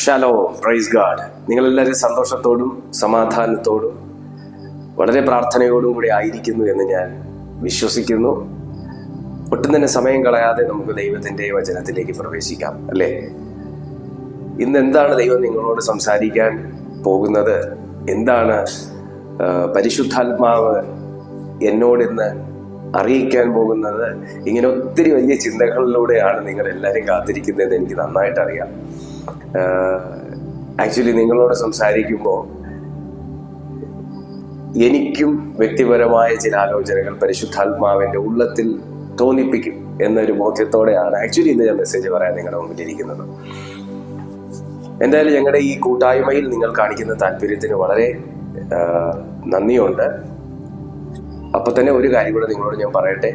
ഷലോ praise God നിങ്ങളെല്ലാവരും സന്തോഷത്തോടും സമാധാനത്തോടും വളരെ പ്രാർത്ഥനയോടും കൂടി ആയിരിക്കുന്നു എന്ന് ഞാൻ വിശ്വസിക്കുന്നു. ഒട്ടും തന്നെ സമയം കളയാതെ നമുക്ക് ദൈവത്തിന്റെ വചനത്തിലേക്ക് പ്രവേശിക്കാം അല്ലേ? ഇന്ന് എന്താണ് ദൈവം നിങ്ങളോട് സംസാരിക്കാൻ പോകുന്നത്? എന്താണ് പരിശുദ്ധാത്മാവ് എന്നോട് ഇന്ന് അറിയിക്കാൻ പോകുന്നത്? ഇങ്ങനെ ഒത്തിരി വലിയ ചിന്തകളിലൂടെയാണ് നിങ്ങൾ എല്ലാവരും കാത്തിരിക്കുന്നതെന്ന് എനിക്ക് നന്നായിട്ട് അറിയാം ആക്ച്വലി നിങ്ങളോട് സംസാരിക്കുമ്പോൾ എനിക്കും വ്യക്തിപരമായ ചില ആലോചനകൾ പരിശുദ്ധാത്മാവിന്റെ ഉള്ളത്തിൽ തോന്നിപ്പിക്കും എന്നൊരു ബോധ്യത്തോടെയാണ് ആക്ച്വലി ഇന്ന് ഞാൻ മെസ്സേജ് പറയാൻ നിങ്ങളുടെ മുമ്പിലിരിക്കുന്നത്. എന്തായാലും ഞങ്ങളുടെ ഈ കൂട്ടായ്മയിൽ നിങ്ങൾ കാണിക്കുന്ന താല്പര്യത്തിന് വളരെ നന്ദിയുണ്ട്. അപ്പൊ തന്നെ ഒരു കാര്യം കൂടെ നിങ്ങളോട് ഞാൻ പറയട്ടെ?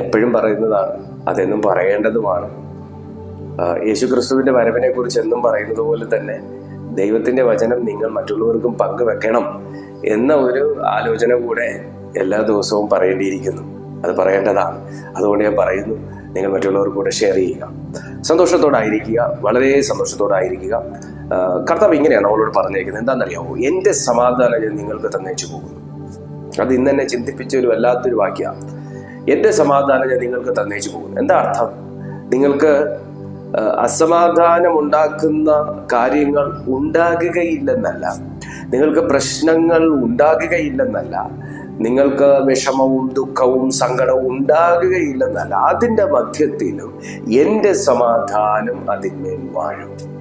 എപ്പോഴും പറയുന്നതാണ് അതെന്നും പറയേണ്ടതുമാണ്. യേശുക്രിസ്തുവിന്റെ വരവിനെ കുറിച്ച് എന്നും പറയുന്നത് പോലെ തന്നെ ദൈവത്തിന്റെ വചനം നിങ്ങൾ മറ്റുള്ളവർക്കും പങ്കുവെക്കണം എന്ന ഒരു ആലോചന കൂടെ എല്ലാ ദിവസവും പറയേണ്ടിയിരിക്കുന്നു. അത് പറയേണ്ടതാണ്. അതുകൊണ്ട് ഞാൻ പറയുന്നു നിങ്ങൾ മറ്റുള്ളവർ കൂടെ ഷെയർ ചെയ്യുക. സന്തോഷത്തോടായിരിക്കുക വളരെ സന്തോഷത്തോടായിരിക്കുക. കർത്താവ് ഇങ്ങനെയാണ് അവളോട് പറഞ്ഞേക്കുന്നത്. എന്താണെന്നറിയാമോ എന്റെ സമാധാനം ഞാൻ നിങ്ങൾക്ക് തന്നേച്ചു പോകുന്നു. അത് ഇന്ന് എന്നെ ചിന്തിപ്പിച്ച ഒരു വല്ലാത്തൊരു വാക്യമാണ്. എന്റെ സമാധാനം ഞാൻ നിങ്ങൾക്ക് തന്നേച്ചു പോകുന്നു. എന്താ അർത്ഥം? നിങ്ങൾക്ക് ആ, അസമാധാനം ഉണ്ടാക്കുന്ന കാര്യങ്ങൾ ഉണ്ടാകുകയില്ലെന്നല്ല. നിങ്ങൾക്ക് പ്രശ്നങ്ങൾ ഉണ്ടാകുകയില്ലെന്നല്ല. നിങ്ങൾക്ക് വിഷമവും ദുഃഖവും സങ്കടവും ഉണ്ടാകുകയില്ലെന്നല്ല. അതിന്റെ മധ്യത്തിലും എന്റെ സമാധാനം അതിന്മേൽ വാഴും.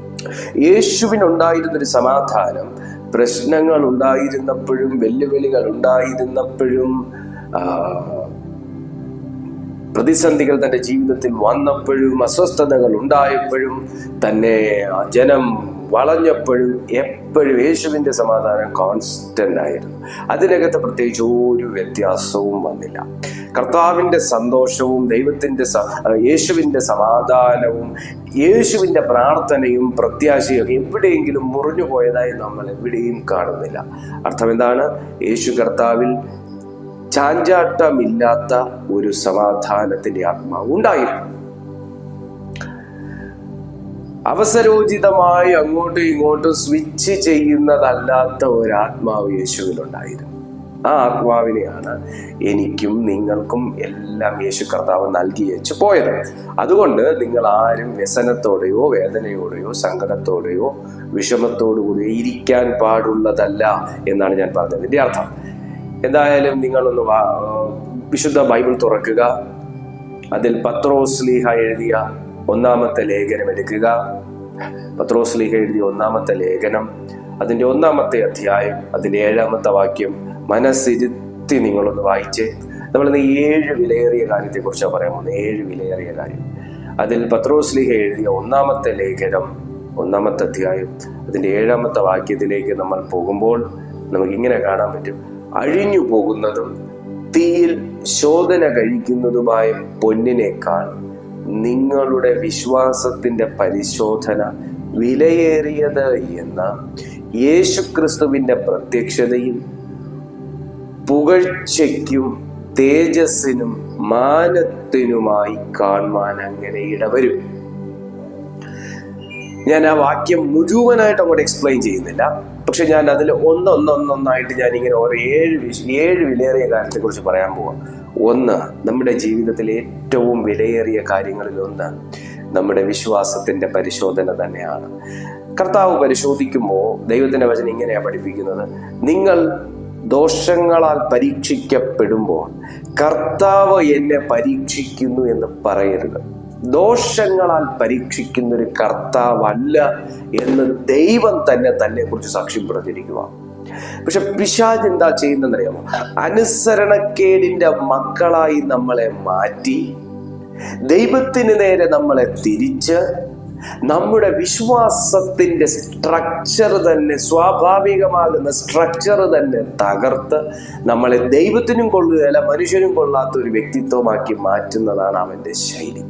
യേശുവിനുണ്ടായിരുന്നൊരു സമാധാനം പ്രശ്നങ്ങൾ ഉണ്ടായിരുന്നപ്പോഴും വെല്ലുവിളികൾ ഉണ്ടായിരുന്നപ്പോഴും പ്രതിസന്ധികൾ തന്റെ ജീവിതത്തിൽ വന്നപ്പോഴും അസ്വസ്ഥതകൾ ഉണ്ടായപ്പോഴും തന്നെ ജനം വളഞ്ഞപ്പോഴും എപ്പോഴും യേശുവിന്റെ സമാധാനം കോൺസ്റ്റന്റ് ആയിരുന്നു. അതിനകത്ത് പ്രത്യേകിച്ച് ഒരു വ്യത്യാസവും വന്നില്ല. കർത്താവിന്റെ സന്തോഷവും ദൈവത്തിന്റെ യേശുവിന്റെ സമാധാനവും യേശുവിന്റെ പ്രാർത്ഥനയും പ്രത്യാശയും എവിടെയെങ്കിലും മുറിഞ്ഞു പോയതായി നമ്മൾ എവിടെയും കാണുന്നില്ല. അർത്ഥം എന്താണ്? യേശു കർത്താവിൽ ചാഞ്ചാട്ടമില്ലാത്ത ഒരു സമാധാനത്തിന്റെ ആത്മാവ് ഉണ്ടായിരുന്നു അവസരോചിതമായി അങ്ങോട്ടും ഇങ്ങോട്ടും സ്വിച്ച് ചെയ്യുന്നതല്ലാത്ത ഒരാത്മാവ് ആത്മാവ് യേശുവിലുണ്ടായിരുന്നു. ആ ആത്മാവിനെയാണ് എനിക്കും നിങ്ങൾക്കും എല്ലാം യേശു കർത്താവ് നൽകി വെച്ച് പോയത്. അതുകൊണ്ട് നിങ്ങൾ ആരും വ്യസനത്തോടെയോ വേദനയോടെയോ സങ്കടത്തോടെയോ വിഷമത്തോടുകൂടിയോ ഇരിക്കാൻ പാടുള്ളതല്ല എന്നാണ് ഞാൻ പറഞ്ഞത് അർത്ഥം. എന്തായാലും നിങ്ങളൊന്ന് വിശുദ്ധ ബൈബിൾ തുറക്കുക. അതിൽ പത്രോസ്ലീഹ എഴുതിയ ഒന്നാമത്തെ ലേഖനം എടുക്കുക. പത്രോസ്ലീഹ എഴുതിയ ഒന്നാമത്തെ ലേഖനം അതിന്റെ ഒന്നാമത്തെ അധ്യായം അതിന്റെ ഏഴാമത്തെ വാക്യം മനസ്സിരുത്തി നിങ്ങളൊന്ന് വായിച്ച്. നമ്മളിന്ന് ഏഴ് വിലയേറിയ കാര്യത്തെ കുറിച്ചാണ് പറയാൻ പോകുന്നത്. ഏഴ് വിലയേറിയ കാര്യം. അതിൽ പത്രോസ്ലീഹ എഴുതിയ ഒന്നാമത്തെ ലേഖനം ഒന്നാമത്തെ അധ്യായം അതിന്റെ ഏഴാമത്തെ വാക്യത്തിലേക്ക് നമ്മൾ പോകുമ്പോൾ നമുക്ക് ഇങ്ങനെ കാണാൻ പറ്റും. അഴിഞ്ഞു പോകുന്നതും തീയിൽ ശോധന കഴിക്കുന്നതുമായ പൊന്നിനേക്കാൾ നിങ്ങളുടെ വിശ്വാസത്തിന്റെ പരിശോധന വിലയേറിയത് എന്ന യേശുക്രിസ്തുവിന്റെ പ്രത്യക്ഷതയും പുകഴ്ചയ്ക്കും തേജസ്സിനും മാനത്തിനുമായി കാണുവാൻ അങ്ങനെ ഇടവരും. ഞാൻ ആ വാക്യം മുഴുവനായിട്ട് അങ്ങോട്ട് എക്സ്പ്ലെയിൻ ചെയ്യുന്നില്ല. പക്ഷെ ഞാൻ അതിൽ ഒന്നൊന്നൊന്നൊന്നായിട്ട് ഞാൻ ഇങ്ങനെ ഓരോ ഏഴ് ഏഴ് വിലയേറിയ കാര്യത്തെ കുറിച്ച് പറയാൻ പോവാം. ഒന്ന് നമ്മുടെ ജീവിതത്തിലെ ഏറ്റവും വിലയേറിയ കാര്യങ്ങളിൽ ഒന്ന് നമ്മുടെ വിശ്വാസത്തിന്റെ പരിശോധന തന്നെയാണ്. കർത്താവ് പരിശോധിക്കുമ്പോൾ ദൈവത്തിന്റെ വചനം ഇങ്ങനെയാണ് പഠിപ്പിക്കുന്നത്. നിങ്ങൾ ദോഷങ്ങളാൽ പരീക്ഷിക്കപ്പെടുമ്പോൾ കർത്താവ് എന്നെ പരീക്ഷിക്കുന്നു എന്ന് പറയരുത്. ദോഷങ്ങളാൽ പരീക്ഷിക്കുന്ന ഒരു കർത്താവല്ല എന്ന് ദൈവം തന്നെ തന്നെ കുറിച്ച് സാക്ഷ്യം പറഞ്ഞിരിക്കുക. പക്ഷെ പിശാജ് എന്താ ചെയ്യുന്നതെന്നറിയാമോ? അനുസരണക്കേടിന്റെ മക്കളായി നമ്മളെ മാറ്റി ദൈവത്തിന് നേരെ നമ്മളെ തിരിച്ച് നമ്മുടെ വിശ്വാസത്തിന്റെ സ്ട്രക്ചർ തന്നെ സ്വാഭാവികമാകുന്ന സ്ട്രക്ചർ തന്നെ തകർത്ത് നമ്മളെ ദൈവത്തിനും കൊള്ളുകയല്ല മനുഷ്യനും കൊള്ളാത്ത ഒരു വ്യക്തിത്വമാക്കി മാറ്റുന്നതാണ് അവന്റെ ശൈലി.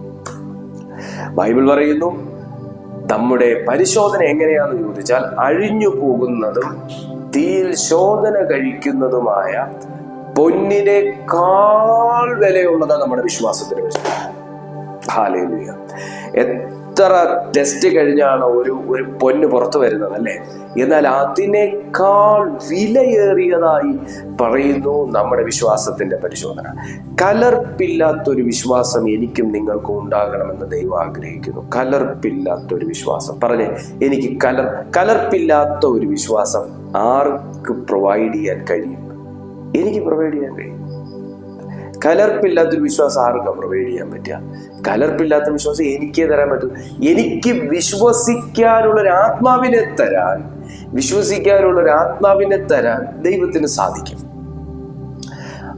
ബൈബിൾ പറയുന്നു നമ്മുടെ പരിശോധന എങ്ങനെയാണെന്ന് ചോദിച്ചാൽ അഴിഞ്ഞു പോകുന്നതും തീയിൽ ശോധന കഴിക്കുന്നതുമായ പൊന്നിനേക്കാൾ വിലയുള്ളതാണ് നമ്മുടെ വിശ്വാസത്തിന് വിശ്വാസം ഹാലേലുയ. എത്ര ടെസ്റ്റ് കഴിഞ്ഞാണ് ഒരു ഒരു പൊന്ന് പുറത്തു വരുന്നത് അല്ലേ? എന്നാൽ അതിനേക്കാൾ വിലയേറിയതായി പറയുന്നു നമ്മുടെ വിശ്വാസത്തിന്റെ പരിശോധന. കലർപ്പില്ലാത്തൊരു വിശ്വാസം എനിക്കും നിങ്ങൾക്കും ഉണ്ടാകണമെന്ന് ദൈവം ആഗ്രഹിക്കുന്നു. കലർപ്പില്ലാത്തൊരു വിശ്വാസം. പറഞ്ഞേ എനിക്ക് കലർ കലർപ്പില്ലാത്ത ഒരു വിശ്വാസം ആർക്ക് പ്രൊവൈഡ് ചെയ്യാൻ കഴിയും? എനിക്ക് പ്രൊവൈഡ് ചെയ്യാൻ കഴിയും. കലർപ്പില്ലാത്തൊരു വിശ്വാസം ആർക്കാണ് പ്രൊവൈഡ് ചെയ്യാൻ പറ്റുക കലർപ്പില്ലാത്ത വിശ്വാസം എനിക്കേ തരാൻ പറ്റും. എനിക്ക് വിശ്വസിക്കാനുള്ള ഒരു ആത്മാവിനെ തരാൻ വിശ്വസിക്കാനുള്ള ഒരു ആത്മാവിനെ തരാൻ ദൈവത്തിന് സാധിക്കും.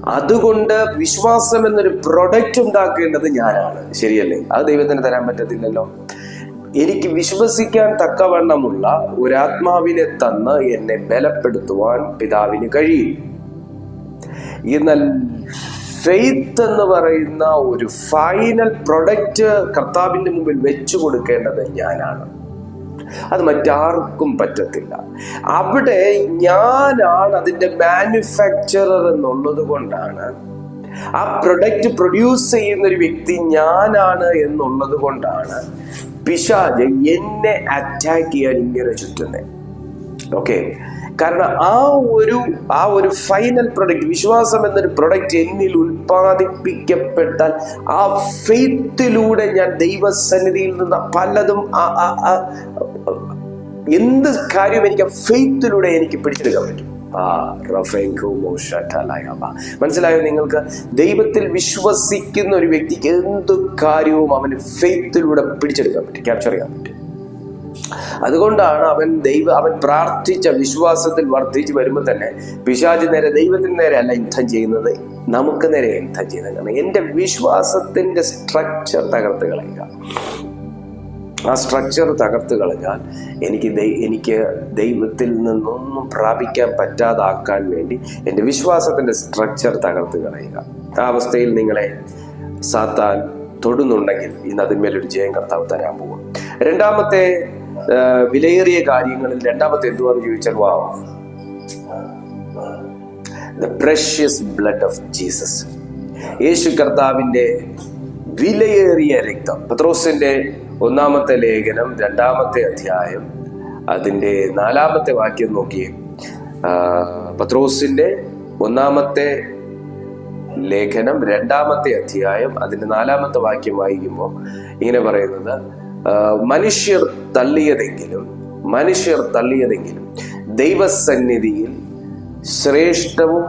അതുകൊണ്ട് വിശ്വാസം എന്നൊരു പ്രൊഡക്റ്റ് ഉണ്ടാക്കേണ്ടത് ഞാനാണ്. ശരിയല്ലേ? അത് ദൈവത്തിന് തരാൻ പറ്റത്തില്ലല്ലോ. എനിക്ക് വിശ്വസിക്കാൻ തക്കവണ്ണമുള്ള ഒരാത്മാവിനെ തന്ന് എന്നെ ബലപ്പെടുത്തുവാൻ പിതാവിന് കഴിയും. എന്നാൽ ഫെയ്ത്ത് എന്ന് പറയുന്ന ഒരു ഫൈനൽ പ്രൊഡക്റ്റ് കർത്താവിന്റെ മുമ്പിൽ വെച്ചു കൊടുക്കേണ്ടത് ഞാനാണ്. അത് മറ്റാർക്കും പറ്റത്തില്ല. അവിടെ ഞാനാണ് അതിന്റെ മാനുഫാക്ചറർ എന്നുള്ളത് കൊണ്ടാണ് ആ പ്രൊഡക്റ്റ് പ്രൊഡ്യൂസ് ചെയ്യുന്ന ഒരു വ്യക്തി ഞാനാണ് എന്നുള്ളത് കൊണ്ടാണ് പിശാജ് എന്നെ അറ്റാക്ക് ചെയ്യാൻ ഇങ്ങനെ ചുറ്റുന്നത് ഓക്കെ കാരണം ആ ഒരു ആ ഒരു ഫൈനൽ പ്രൊഡക്റ്റ് വിശ്വാസം എന്നൊരു പ്രൊഡക്റ്റ് എന്നിൽ ഉൽപ്പാദിപ്പിക്കപ്പെട്ടാൽ ആ ഫെയ്ത്തിലൂടെ ഞാൻ ദൈവസന്നിധിയിൽ നിന്ന് പലതും എന്ത് കാര്യവും എനിക്ക് ആ ഫെയ്ത്തിലൂടെ എനിക്ക് പിടിച്ചെടുക്കാൻ പറ്റും. മനസ്സിലായോ നിങ്ങൾക്ക്? ദൈവത്തിൽ വിശ്വസിക്കുന്ന ഒരു വ്യക്തിക്ക് എന്ത് കാര്യവും അവന് ഫെയ്ത്തിലൂടെ പിടിച്ചെടുക്കാൻ പറ്റും. ക്യാപ്ചർ ചെയ്യാൻ പറ്റും. അതുകൊണ്ടാണ് അവൻ ദൈവ അവൻ പ്രാർത്ഥിച്ച വിശ്വാസത്തിൽ വർദ്ധിച്ചു വരുമ്പോൾ തന്നെ പിശാചി നേരെ ദൈവത്തിന് നേരെ അല്ല യുദ്ധം ചെയ്യുന്നത്. നമുക്ക് നേരെ യുദ്ധം ചെയ്യുന്നത് കാരണം എന്റെ വിശ്വാസത്തിന്റെ സ്ട്രക്ചർ തകർത്ത് കളയുക. ആ സ്ട്രക്ചർ തകർത്ത് കളഞ്ഞാൽ എനിക്ക് എനിക്ക് ദൈവത്തിൽ നിന്നൊന്നും പ്രാപിക്കാൻ പറ്റാതാക്കാൻ വേണ്ടി എന്റെ വിശ്വാസത്തിന്റെ സ്ട്രക്ചർ തകർത്ത് കളയുക. ആ അവസ്ഥയിൽ നിങ്ങളെ സാത്താൻ തൊടുന്നുണ്ടെങ്കിൽ ഇന്ന് അതിന്മേലൊരു ജയം കർത്താവ് തരാൻ പോകും. രണ്ടാമത്തെ വിലയേറിയ കാര്യങ്ങളിൽ രണ്ടാമത്തെ എന്തുവാന്ന് ചോദിച്ചാൽ വാ the precious blood of Jesus യേശു കർത്താവിന്റെ വിലയേറിയ രക്തം. പത്രോസിന്റെ ഒന്നാമത്തെ ലേഖനം രണ്ടാമത്തെ അധ്യായം അതിന്റെ നാലാമത്തെ വാക്യം നോക്കിയേ പത്രോസിന്റെ ഒന്നാമത്തെ ലേഖനം രണ്ടാമത്തെ അധ്യായം അതിന്റെ നാലാമത്തെ വാക്യം വായിക്കുമ്പോൾ ഇങ്ങനെ പറയുന്നത് മനുഷ്യർ തള്ളിയതെങ്കിലും മനുഷ്യർ തള്ളിയതെങ്കിലും ദൈവസന്നിധിയിൽ ശ്രേഷ്ഠവും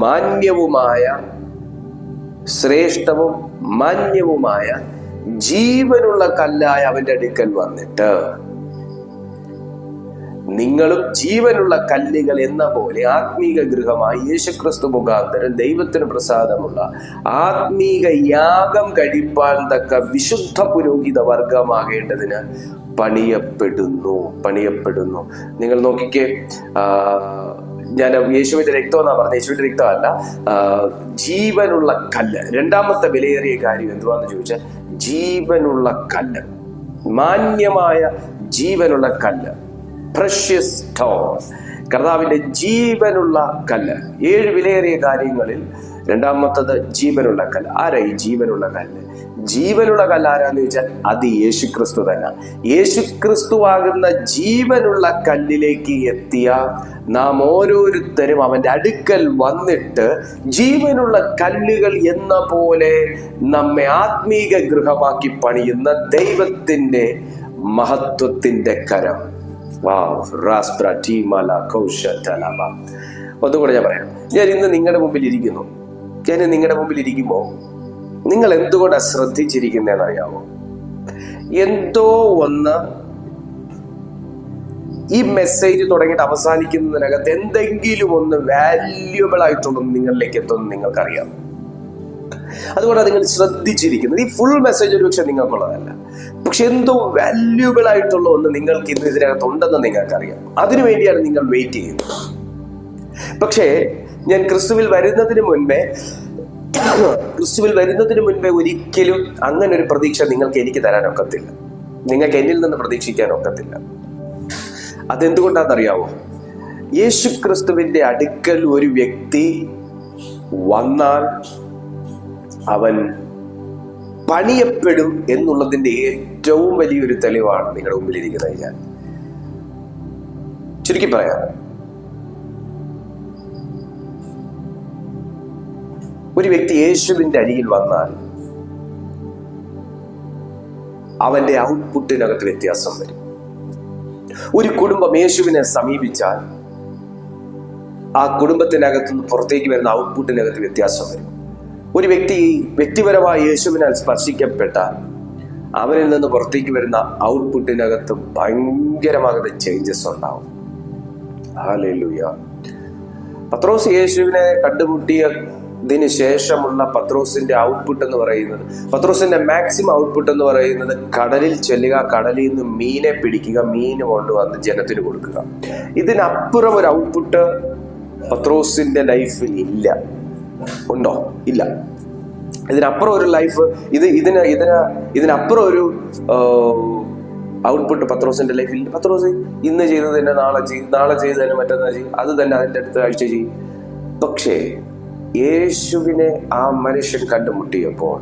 മാന്യവുമായ ശ്രേഷ്ഠവും മാന്യവുമായ ജീവനുള്ള കല്ലായ അവന്റെ അടുക്കൽ വന്നിട്ട് നിങ്ങളും ജീവനുള്ള കല്ലുകൾ എന്ന പോലെ ആത്മീക ഗൃഹമായി യേശുക്രിസ്തു മുഖാന്തരം ദൈവത്തിന് പ്രസാദമുള്ള ആത്മീക യാഗം കഴിപ്പാൻ തക്ക വിശുദ്ധ പുരോഹിത വർഗമാകേണ്ടതിന് പണിയപ്പെടുന്നു പണിയപ്പെടുന്നു. നിങ്ങൾ നോക്കിക്കേ ഞാൻ യേശുവിന്റെ രക്തം എന്നാ പറഞ്ഞത്? യേശുവിന്റെ രക്തമല്ല ജീവനുള്ള കല്ല്. രണ്ടാമത്തെ വിലയേറിയ കാര്യം എന്തുവാന്ന് ചോദിച്ചാൽ ജീവനുള്ള കല്ല്. മാന്യമായ ജീവനുള്ള കല്ല്. പ്രഷ്യസ് സ്റ്റോൺ കർത്താവിന്റെ ജീവനുള്ള കല്ല്. ഏഴ് വിലയേറിയ കാര്യങ്ങളിൽ രണ്ടാമത്തത് ജീവനുള്ള കല്ല്. ആരാ ഈ ജീവനുള്ള കല്ല്? ജീവനുള്ള കല്ല് ആരാന്ന് ചോദിച്ചാൽ അത് യേശുക്രിസ്തു തന്നെ. യേശുക്രിസ്തുവാകുന്ന ജീവനുള്ള കല്ലിലേക്ക് എത്തിയ നാം ഓരോരുത്തരും അവന്റെ അടുക്കൽ വന്നിട്ട് ജീവനുള്ള കല്ലുകൾ എന്ന പോലെ നമ്മെ ആത്മീക ഗൃഹമാക്കി പണിയുന്ന ദൈവത്തിന്റെ മഹത്വത്തിന്റെ കരം. ഒന്നുകൂടെ ഞാൻ പറയാം. ഞാൻ ഇന്ന് നിങ്ങളുടെ മുമ്പിൽ ഇരിക്കുന്നു. ഞാൻ നിങ്ങളുടെ മുമ്പിൽ ഇരിക്കുമ്പോൾ നിങ്ങൾ എന്തുകൊണ്ടാണ് ശ്രദ്ധിച്ചിരിക്കുന്നതെന്ന് അറിയാമോ എന്തോ ഒന്ന് ഈ മെസ്സേജ് തുടങ്ങിയിട്ട് അവസാനിക്കുന്നതിനകത്ത് എന്തെങ്കിലും ഒന്ന് വാല്യുബിൾ ആയിട്ടുണ്ടെന്ന് നിങ്ങളിലേക്ക് എത്തുമെന്ന് നിങ്ങൾക്കറിയാം. അതുകൊണ്ടാണ് നിങ്ങൾ ശ്രദ്ധിച്ചിരിക്കുന്നത്. ഈ ഫുൾ മെസ്സേജ് ഒരു പക്ഷെ നിങ്ങൾക്കുള്ളതല്ല. പക്ഷെ എന്തോ വാല്യൂബിൾ ആയിട്ടുള്ള ഒന്ന് നിങ്ങൾക്ക് ഇന്ന് ഇതിനകത്ത് ഉണ്ടെന്ന് നിങ്ങൾക്കറിയാം. അതിനു വേണ്ടിയാണ് നിങ്ങൾ വെയിറ്റ് ചെയ്യുന്നത്. പക്ഷേ ഞാൻ ക്രിസ്തുവിൽ വരുന്നതിന് മുൻപേ ക്രിസ്തുവിൽ വരുന്നതിന് മുൻപേ ഒരിക്കലും അങ്ങനെ ഒരു പ്രതീക്ഷ നിങ്ങൾക്ക് എനിക്ക് തരാൻ ഒക്കത്തില്ല. നിങ്ങൾക്ക് എന്നിൽ നിന്ന് പ്രതീക്ഷിക്കാൻ ഒക്കത്തില്ല. അതെന്തുകൊണ്ടാണെന്നറിയാമോ യേശു ക്രിസ്തുവിന്റെ അടുക്കൽ ഒരു വ്യക്തി വന്നാൽ അവൻ പണിയപ്പെടും എന്നുള്ളതിന്റെ ഏറ്റവും വലിയൊരു തെളിവാണ് നിങ്ങളുടെ മുമ്പിലിരിക്കുന്നത് ഞാൻ. ചുരുക്കി പറയാം. ഒരു വ്യക്തി യേശുവിന്റെ അരികിൽ വന്നാൽ അവന്റെ ഔട്ട്പുട്ടിനകത്ത് വ്യത്യാസം വരും. ഒരു കുടുംബം യേശുവിനെ സമീപിച്ചാൽ ആ കുടുംബത്തിനകത്തുനിന്ന് പുറത്തേക്ക് വരുന്ന ഔട്ട്പുട്ടിനകത്ത് വ്യത്യാസം വരും. ഒരു വ്യക്തി വ്യക്തിപരമായി യേശുവിനാൽ സ്പർശിക്കപ്പെട്ടാൽ അവനിൽ നിന്ന് പുറത്തേക്ക് വരുന്ന ഔട്ട്പുട്ടിനകത്ത് ഭയങ്കരമാകുന്ന ചേഞ്ചസ് ഉണ്ടാവും. ഹാലൂയ പത്രോസ് യേശുവിനെ കണ്ടുമുട്ടിയതിന് ശേഷമുള്ള പത്രോസിന്റെ ഔട്ട്പുട്ട് എന്ന് പറയുന്നത് പത്രോസിന്റെ മാക്സിമം ഔട്ട്പുട്ട് എന്ന് പറയുന്നത് കടലിൽ ചെല്ലുക കടലിൽ നിന്ന് മീനെ പിടിക്കുക മീൻ കൊണ്ടുവന്ന് ജനത്തിന് കൊടുക്കുക. ഇതിനപ്പുറം ഒരു ഔട്ട്പുട്ട് പത്രോസിന്റെ ലൈഫിൽ ഇല്ല. ഉണ്ടോ? ഇല്ല. ഇതിനപ്പുറം ഒരു ലൈഫ് ഇത് ഇതിന് ഇതിന് ഇതിനപ്പുറം ഒരു ഔട്ട്പുട്ട് പത്രോസിന്റെ ലൈഫിൽ പത്രോസ് ഇന്ന് ചെയ്തത് തന്നെ നാളെ ചെയ്യും നാളെ ചെയ്ത് തന്നെ മറ്റന്നാൾ ചെയ്യും അത് തന്നെ അതിന്റെ അടുത്ത ആഴ്ച ചെയ്യും പക്ഷേ യേശുവിനെ ആ മനുഷ്യൻ കണ്ടുമുട്ടിയപ്പോൾ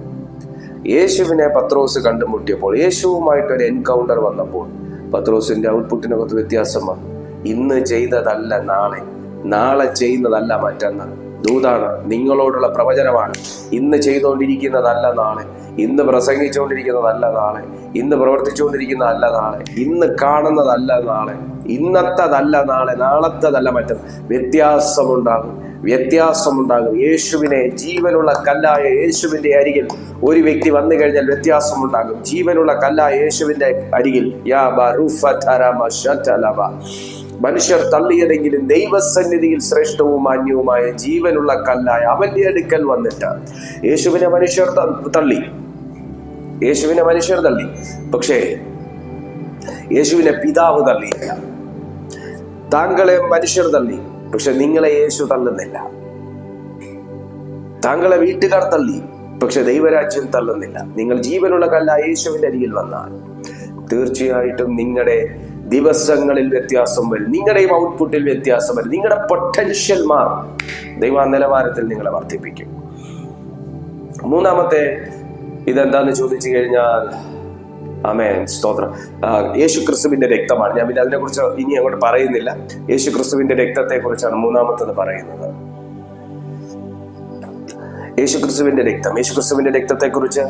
യേശുവിനെ പത്രോസ് കണ്ടുമുട്ടിയപ്പോൾ യേശുവുമായിട്ട് ഒരു എൻകൗണ്ടർ വന്നപ്പോൾ പത്രോസിന്റെ ഔട്ട്പുട്ടിനകത്ത് വ്യത്യാസം വന്നു. ഇന്ന് ചെയ്തതല്ല നാളെ നാളെ ചെയ്യുന്നതല്ല മറ്റന്ന്. ദൂതാണ് നിങ്ങളോടുള്ള പ്രവചനമാണ്. ഇന്ന് ചെയ്തുകൊണ്ടിരിക്കുന്നതല്ല നാളെ. ഇന്ന് പ്രസംഗിച്ചുകൊണ്ടിരിക്കുന്നതല്ല നാളെ. ഇന്ന് പ്രവർത്തിച്ചുകൊണ്ടിരിക്കുന്നതല്ല നാളെ. ഇന്ന് കാണുന്നതല്ല നാളെ. ഇന്നത്തതല്ല നാളെ. നാളത്തതല്ല മറ്റത്. വ്യത്യാസമുണ്ടാകും. വ്യത്യാസമുണ്ടാകും. യേശുവിനെ ജീവനുള്ള കല്ലായ യേശുവിന്റെ അരികിൽ ഒരു വ്യക്തി വന്നു കഴിഞ്ഞാൽ വ്യത്യാസമുണ്ടാകും. ജീവനുള്ള കല്ലായ യേശുവിന്റെ അരികിൽ യാ ശതലബ. മനുഷ്യർ തള്ളിയതെങ്കിലും ദൈവസന്നിധിയിൽ ശ്രേഷ്ഠവും മാന്യവുമായ ജീവനുള്ള കല്ലായ അവന്റെ അടുക്കൽ വന്നിട്ട് യേശുവിനെ മനുഷ്യർ തള്ളി. യേശുവിനെ മനുഷ്യർ തള്ളി. പക്ഷേ യേശുവിനെ പിതാവ് തള്ളിയില്ല. താങ്കളെ മനുഷ്യർ തള്ളി. പക്ഷെ നിങ്ങളെ യേശു തള്ളുന്നില്ല. താങ്കളെ വീട്ടുകാർ തള്ളി. പക്ഷെ ദൈവരാജ്യം തള്ളുന്നില്ല. നിങ്ങൾ ജീവനുള്ള കല്ല യേശുവിന്റെ അരികിൽ വന്നാൽ തീർച്ചയായിട്ടും നിങ്ങളുടെ ദിവസങ്ങളിൽ വ്യത്യാസം വരും. നിങ്ങളുടെയും ഔട്ട്പുട്ടിൽ വ്യത്യാസം വരും. നിങ്ങളുടെ പൊട്ടൻഷ്യൽ മാറും. ദൈവ നിലവാരത്തിൽ നിങ്ങളെ വർദ്ധിപ്പിക്കും. മൂന്നാമത്തെ ഇതെന്താന്ന് ചോദിച്ചു കഴിഞ്ഞാൽ ആമേൻ. സ്തോത്രം. യേശു ക്രിസ്തുവിന്റെ രക്തമാണ്. ഞാൻ പിന്നെ അതിനെ കുറിച്ച് ഇനി അങ്ങോട്ട് പറയുന്നില്ല. യേശു ക്രിസ്തുവിന്റെ രക്തത്തെ കുറിച്ചാണ് മൂന്നാമത്തത് പറയുന്നത്. യേശു ക്രിസ്തുവിന്റെ രക്തം. യേശു ക്രിസ്തുവിന്റെ രക്തത്തെ കുറിച്ച്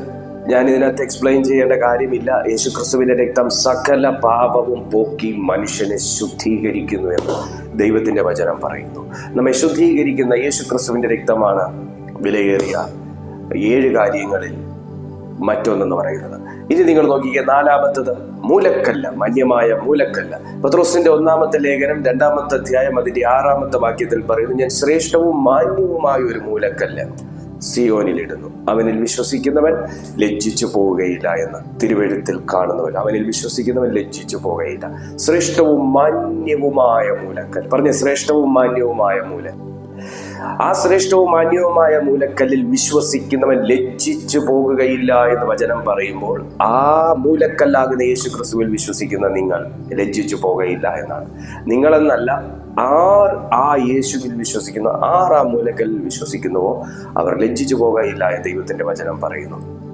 ഞാൻ ഇതിനകത്ത് എക്സ്പ്ലെയിൻ ചെയ്യേണ്ട കാര്യമില്ല. യേശു ക്രിസ്തുവിന്റെ രക്തം സകല പാപവും പോക്കി മനുഷ്യനെ ശുദ്ധീകരിക്കുന്നു എന്ന് ദൈവത്തിന്റെ വചനം പറയുന്നു. നമ്മെ ശുദ്ധീകരിക്കുന്ന യേശു ക്രിസ്തുവിന്റെ രക്തമാണ് വിലയേറിയ ഏഴ് കാര്യങ്ങളിൽ മറ്റൊന്നെന്ന് പറയുന്നത്. ഇനി നിങ്ങൾ നോക്കിക്കുക നാലാമത്തത് മൂലക്കല്ല മന്യമായ മൂലക്കല്ല. പത്രോസിന്റെ ഒന്നാമത്തെ ലേഖനം രണ്ടാമത്തെ അധ്യായം അതിന്റെ ആറാമത്തെ വാക്യത്തിൽ പറയുന്നു ഞാൻ ശ്രേഷ്ഠവും മാന്യവുമായ ഒരു മൂലക്കല്ല് സിയോനിലിടുന്നു. അവനിൽ വിശ്വസിക്കുന്നവൻ ലജ്ജിച്ചു പോവുകയില്ല എന്ന് തിരുവഴുത്തിൽ കാണുന്നവൻ അവനിൽ വിശ്വസിക്കുന്നവൻ ലജ്ജിച്ചു പോവുകയില്ല. ശ്രേഷ്ഠവും മാന്യവുമായ മൂലക്കൽ പറഞ്ഞ ശ്രേഷ്ഠവും മാന്യവുമായ മൂലൻ ആ ശ്രേഷ്ഠവും മാന്യവുമായ മൂലക്കല്ലിൽ വിശ്വസിക്കുന്നവൻ ലജ്ജിച്ചു പോകുകയില്ല എന്ന് വചനം പറയുമ്പോൾ ആ മൂലക്കല്ലാകുന്ന യേശു ക്രിസ്തുവിൽ വിശ്വസിക്കുന്ന നിങ്ങൾ ലജ്ജിച്ചു പോകുകയില്ല എന്നാണ്. നിങ്ങളെന്നല്ല ആർ ആ യേശുവിൽ വിശ്വസിക്കുന്ന ആർ ആ മൂലക്കല്ലിൽ വിശ്വസിക്കുന്നുവോ? അവർ ലജ്ജിച്ചു പോകയില്ല എന്ന് ദൈവത്തിന്റെ വചനം പറയുന്നു.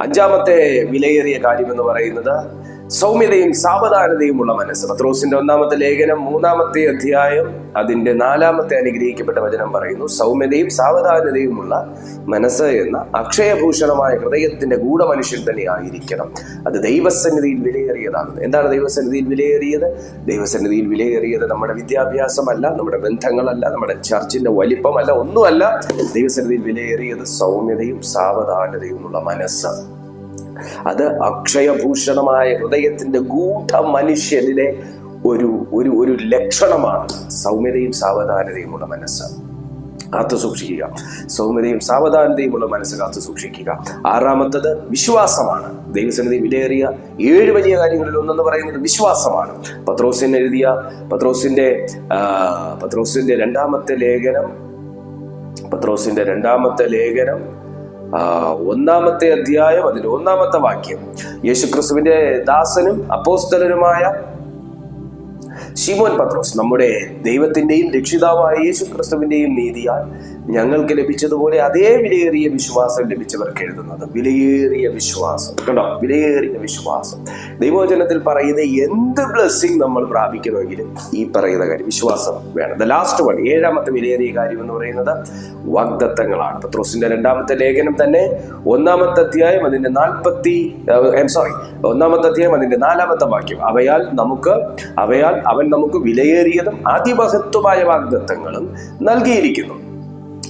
അഞ്ചാമത്തെ വിലയേറിയ കാര്യം എന്ന് പറയുന്നത് സൗമ്യതയും സാവധാനതയുമുള്ള മനസ്സ്. പത്രോസിന്റെ ഒന്നാമത്തെ ലേഖനം മൂന്നാമത്തെ അധ്യായം അതിന്റെ നാലാമത്തെ അനുഗ്രഹിക്കപ്പെട്ട വചനം പറയുന്നു സൗമ്യതയും സാവധാനതയുമുള്ള മനസ്സ് എന്ന അക്ഷയഭൂഷണമായ ഹൃദയത്തിന്റെ ഗൂഢമനുഷ്യൻ തന്നെ ആയിരിക്കണം. അത് ദൈവസന്നിധിയിൽ വിലയേറിയതാണ്. എന്താണ് ദൈവസന്നിധിയിൽ വിലയേറിയത്? ദൈവസന്നിധിയിൽ വിലയേറിയത് നമ്മുടെ വിദ്യാഭ്യാസമല്ല നമ്മുടെ ബന്ധങ്ങളല്ല നമ്മുടെ ചർച്ചിന്റെ വലിപ്പമല്ല ഒന്നുമല്ല. ദൈവസന്നിധിയിൽ വിലയേറിയത് സൗമ്യതയും സാവധാനതയുമുള്ള മനസ്സ്. അത് അക്ഷയഭൂഷണമായ ഹൃദയത്തിന്റെ ഗൂഢ മനുഷ്യനിലെ ഒരു ഒരു ഒരു ലക്ഷണമാണ്. സൗമ്യതയും സാവധാനതയുമുള്ള മനസ്സ്. കാത്തു സൂക്ഷിക്കുക. സൗമ്യതയും സാവധാനതയുമുള്ള മനസ്സ് കാത്തു സൂക്ഷിക്കുക. ആറാമത്തത് വിശ്വാസമാണ്. ദൈവസന്നിധി വിലയേറിയ ഏഴ് വലിയ കാര്യങ്ങളിൽ ഒന്നെന്ന് പറയുന്നത് വിശ്വാസമാണ്. പത്രോസിന് എഴുതിയ പത്രോസിന്റെ പത്രോസിന്റെ രണ്ടാമത്തെ ലേഖനം പത്രോസിന്റെ രണ്ടാമത്തെ ലേഖനം ഒന്നാമത്തെ അധ്യായം അതിന്റെ ഒന്നാമത്തെ വാക്യം. യേശുക്രിസ്തുവിന്റെ ദാസനും അപ്പോസ്തലനുമായ ശിമോൻ പത്രോസ് നമ്മുടെ ദൈവത്തിന്റെയും രക്ഷിതാവായ യേശു ക്രിസ്തുവിന്റെയും നീതിയാൽ ഞങ്ങൾക്ക് ലഭിച്ചതുപോലെ അതേ വിലയേറിയ വിശ്വാസം ലഭിച്ചവർക്ക് എഴുതുന്നത്. വിലയേറിയ വിശ്വാസം. കണ്ടോ? വിലയേറിയ വിശ്വാസം. ദൈവവചനത്തിൽ പറയുന്ന എന്ത് ബ്ലെസ്സിങ് നമ്മൾ പ്രാപിക്കണമെങ്കിലും ഈ പറയുന്ന കാര്യം വിശ്വാസം വേണം. ദ ലാസ്റ്റ് വൺ ഏഴാമത്തെ വിലയേറിയ കാര്യം എന്ന് പറയുന്നത് വാഗ്ദത്തങ്ങളാണ്. പത്രോസിന്റെ രണ്ടാമത്തെ ലേഖനം തന്നെ ഒന്നാമത്തെ അധ്യായം അതിന്റെ നാൽപ്പത്തി സോറി ഒന്നാമത്തെ അധ്യായം അതിന്റെ നാലാമത്തെ വാക്യം. അവയാൽ നമുക്ക് അവയാൽ അവൻ നമുക്ക് വിലയേറിയതും അതിമഹത്വമായ വാഗ്ദത്തങ്ങളും നൽകിയിരിക്കുന്നു.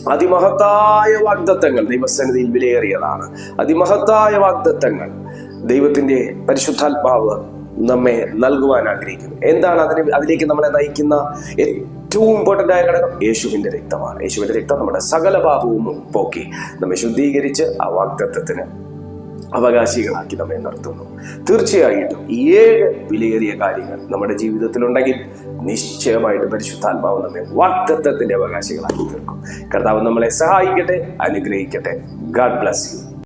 അതിമഹത്തായ വാഗ്ദത്തങ്ങൾ ദൈവസന്നിധിയിൽ വിലയേറിയതാണ്. അതിമഹത്തായ വാഗ്ദത്തങ്ങൾ ദൈവത്തിന്റെ പരിശുദ്ധാത്മാവ് നമ്മെ നൽകുവാൻ ആഗ്രഹിക്കുന്നു. എന്താണ് അതിന് അതിലേക്ക് നമ്മളെ നയിക്കുന്ന ഏറ്റവും ഇമ്പോർട്ടന്റ് ആയ ഘടകം? യേശുവിന്റെ രക്തമാണ്. യേശുവിന്റെ രക്തം നമ്മുടെ സകല പാപവും പോക്കി നമ്മെ ശുദ്ധീകരിച്ച് ആ വാഗ്ദത്വത്തിന് അവകാശികളാക്കി നമ്മെ നിർത്തുന്നു. തീർച്ചയായിട്ടും ഏഴ് വിലയേറിയ കാര്യങ്ങൾ നമ്മുടെ ജീവിതത്തിലുണ്ടെങ്കിൽ നിശ്ചയമായിട്ട് പരിശുദ്ധാത്മാവ് നമ്മെ വാക്തത്വത്തിന്റെ അവകാശികളാക്കി തീർക്കും. കർത്താവ് നമ്മളെ സഹായിക്കട്ടെ അനുഗ്രഹിക്കട്ടെ. God bless you